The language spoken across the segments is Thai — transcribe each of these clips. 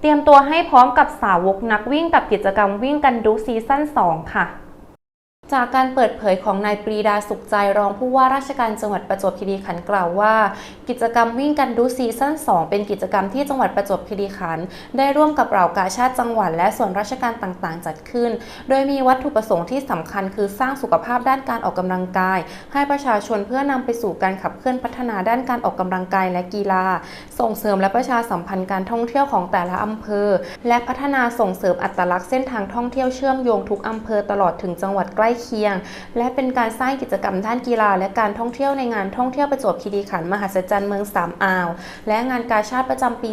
เตรียมตัวให้พร้อมกับสาวกนักวิ่งกับกิจกรรมวิ่งกันดูซีซั่น 2 ค่ะ จากการเปิดเผยของนายปรีดาสุขใจรองผู้ว่าราชการจังหวัดประจวบคีรีขันธ์กล่าวว่า กิจกรรมวิ่งกันดูซีซั่น2 เป็นกิจกรรมที่จังหวัดประจวบคีรีขันธ์ได้ร่วมกับเหล่ากาชาติจังหวัดและส่วนราชการต่างๆ จัดขึ้น โดยมีวัตถุประสงค์ที่สำคัญคือสร้างสุขภาพด้านการออกกำลังกาย ให้ประชาชนเพื่อนำไปสู่การขับเคลื่อนพัฒนาด้านการออกกำลังกายและกีฬา ส่งเสริมและประชาสัมพันธ์การท่องเที่ยวของแต่ละอำเภอ และพัฒนาส่งเสริมอัตลักษณ์เส้นทางท่องเที่ยวเชื่อมโยงทุกอำเภอตลอดถึงจังหวัดใกล้เคียง และเป็นการสร้างกิจกรรมด้านกีฬา และการท่องเที่ยวในงานท่องเที่ยวประจวบคีรีขันธ์มหัศจรรย์เมืองสามอ่าว และงานกาชาติประจำปี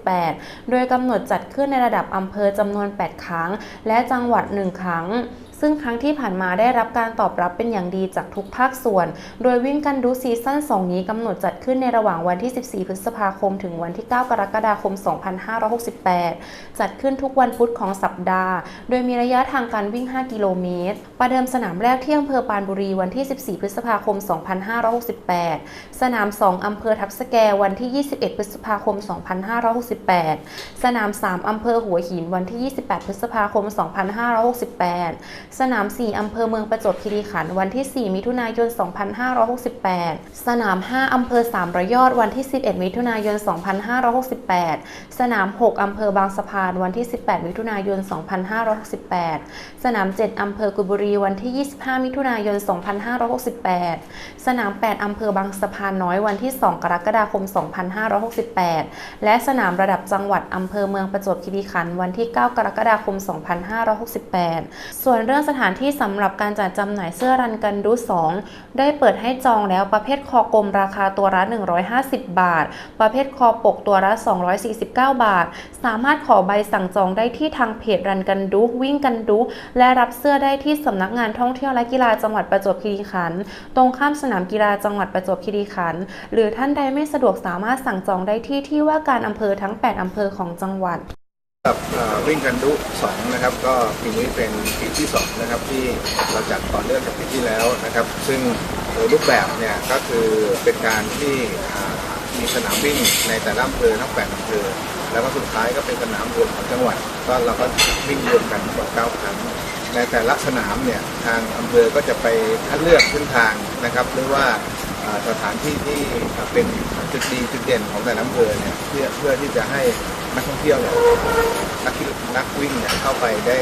2568 โดยกำหนดจัดขึ้นในระดับอำเภอจำนวน 8 ครั้ง และจังหวัด 1 ครั้ง ซึ่งครั้งที่ผ่านมาได้รับการตอบรับเป็นอย่างดีจากทุกภาคส่วน โดยวิ่งกันดูซีซั่น 2 นี้กำหนดจัดขึ้นในระหว่างวันที่ 14 พฤษภาคม ถึงวันที่ 9 กรกฎาคม 2568 จัดขึ้นทุกวันพุธของสัปดาห์ โดยมีระยะทางการวิ่ง 5 กิโลเมตร ประเดิมสนามแรกที่อำเภอปานบุรีวันที่ 14 พฤษภาคม 2568 สนาม 2 อำเภอทับสแกวันที่ 21 พฤษภาคม 2568 สนาม 3 อำเภอหัวหินวันที่ 28 พฤษภาคม 2568สนาม 4 อำเภอเมืองประจวบคีรีขันธ์วันที่ 4 มิถุนายน 2568 สนาม 5 อำเภอสามระยอดวันที่ 11 มิถุนายน 2568 สนาม 6 อำเภอบางสะพานวันที่ 18 มิถุนายน 2568 สนาม 7 อำเภอกุบุรีวันที่ 25 มิถุนายน 2568 สนาม 8 อำเภอบางสะพานน้อยวันที่ 2 กรกฎาคม 2568 และสนามระดับจังหวัดอำเภอเมืองประจวบคีรีขันธ์วันที่ 9 กรกฎาคม 2568 ส่วนเรื่องสถานที่สำหรับการจัดจำหน่ายเสื้อรันกันดู2ได้เปิดให้จองแล้วประเภทคอกลมราคาตัวละ 150 บาท ประเภทคอปกตัวละ 249 บาท สามารถขอใบสั่งจองได้ที่ทางเพจรันกันดูวิ่งกันดูและรับเสื้อได้ที่สำนักงานท่องเที่ยวและกีฬาจังหวัดประจวบคีรีขันธ์ตรงข้ามสนามกีฬาจังหวัดประจวบคีรีขันธ์หรือท่านใดไม่สะดวกสามารถสั่งจองได้ที่ที่ว่าการอำเภอทั้ง 8 อำเภอของจังหวัด กับวิ่งกันดุ2นะครับก็ปีนี้เป็นปีที่2นะครับที่เราจัดต่อเนื่องจากปีที่แล้วนะครับ ซึ่งโดยรูปแบบเนี่ยก็คือเป็นการที่มีสนามวิ่งในแต่ละอำเภอทั้ง8อำเภอแล้วก็สุดท้ายก็เป็นสนามรวมของจังหวัด ก็เราก็วิ่งรวมกันกว่า9ครั้งในแต่ละสนามเนี่ยทางอำเภอก็จะไปคัดเลือกเส้นทางนะครับหรือว่า สถานที่ที่เป็นจุดดีจุดเด่นของแต่ละอำเภอเนี่ยเพื่อเพื่อที่จะให้นักท่องเที่ยวเนี่ยนักนักวิ่งเนี่ยเข้าไปได้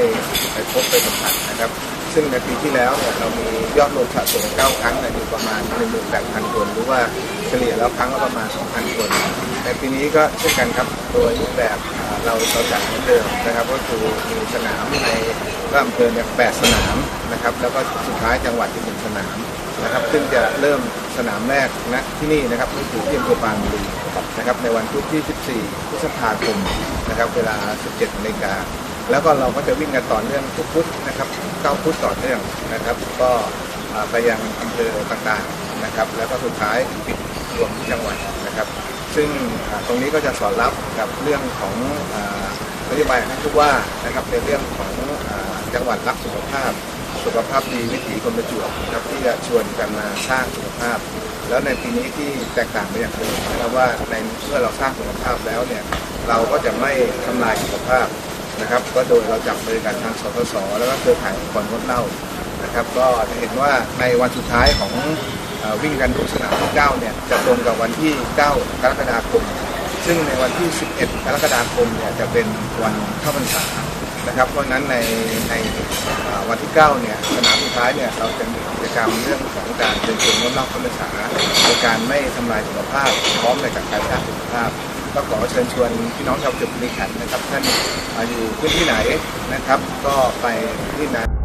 ไปพบไปสัมผัสนะครับ ซึ่งในปีที่แล้วเนี่ยเรามียอดรวมสะสม9ครั้งเนี่ยอยู่ประมาณ 18,000 คน หรือว่าเฉลี่ยแล้วครั้งละประมาณ 2,000 คน ในปีนี้ก็เช่นกันครับโดยรูปแบบเราเราจัดเหมือนเดิมนะครับ ก็คือมีสนามในก็อำเภอเนี่ย8สนามนะครับ แล้วก็สุดท้ายจังหวัดอีกหนึ่งสนามนะครับ ซึ่งจะเริ่ม สนามแรกณที่นี่นะครับก็คือที่อำเภอปางบุรีนะครับในวันพุธที่ 14 พฤษภาคมนะครับเวลา 17นาฬิกาแล้วก็เราก็จะวิ่งกันต่อเนื่องทุกพุธนะครับ9พุธต่อเนื่องนะครับ ก็ไปยังอำเภอต่างๆนะครับ แล้วก็สุดท้ายปิดรวมที่จังหวัดนะครับ ซึ่งตรงนี้ก็จะสอดรับกับเรื่องของอ่านโยบายของท่านผู้ว่านะครับในเรื่องของอจังหวัดรักสุขภาพ สุขภาพดีวิถีคนประจวบนะครับที่จะชวนกันมาสร้างสุขภาพ แล้วในปีนี้ที่แตกต่างไปอย่างอื่นนะครับว่าในเมื่อเราสร้างสุขภาพแล้วเนี่ยเราก็จะไม่ทำลายสุขภาพนะครับ ก็โดยเราจับมือกันทางสสสแล้วก็เครือข่ายองค์กรงดเหล้านะครับ ก็จะเห็นว่าในวันสุดท้ายของวิ่งกันทุกสนามที่9เนี่ยจะตรงกับวันที่ 9 กรกฎาคม ซึ่งในวันที่ 11 กรกฎาคมเนี่ยจะเป็นวันเข้าพรรษา นะครับ เพราะนั้นในในวันที่ 9 เนี่ยสนามสุดท้ายเนี่ยเราจะมีกิจกรรมเรื่องของการเชิญชวนงดเหล้าเข้าพรรษาในการไม่ทำลายสุขภาพ พร้อมในกับการสร้างสุขภาพ ก็ขอเชิญชวนพี่น้องชาวจุดนี้ขันธ์นะครับท่านเอ่ออยู่พื้นที่ไหนนะครับ ก็ไปที่นั้น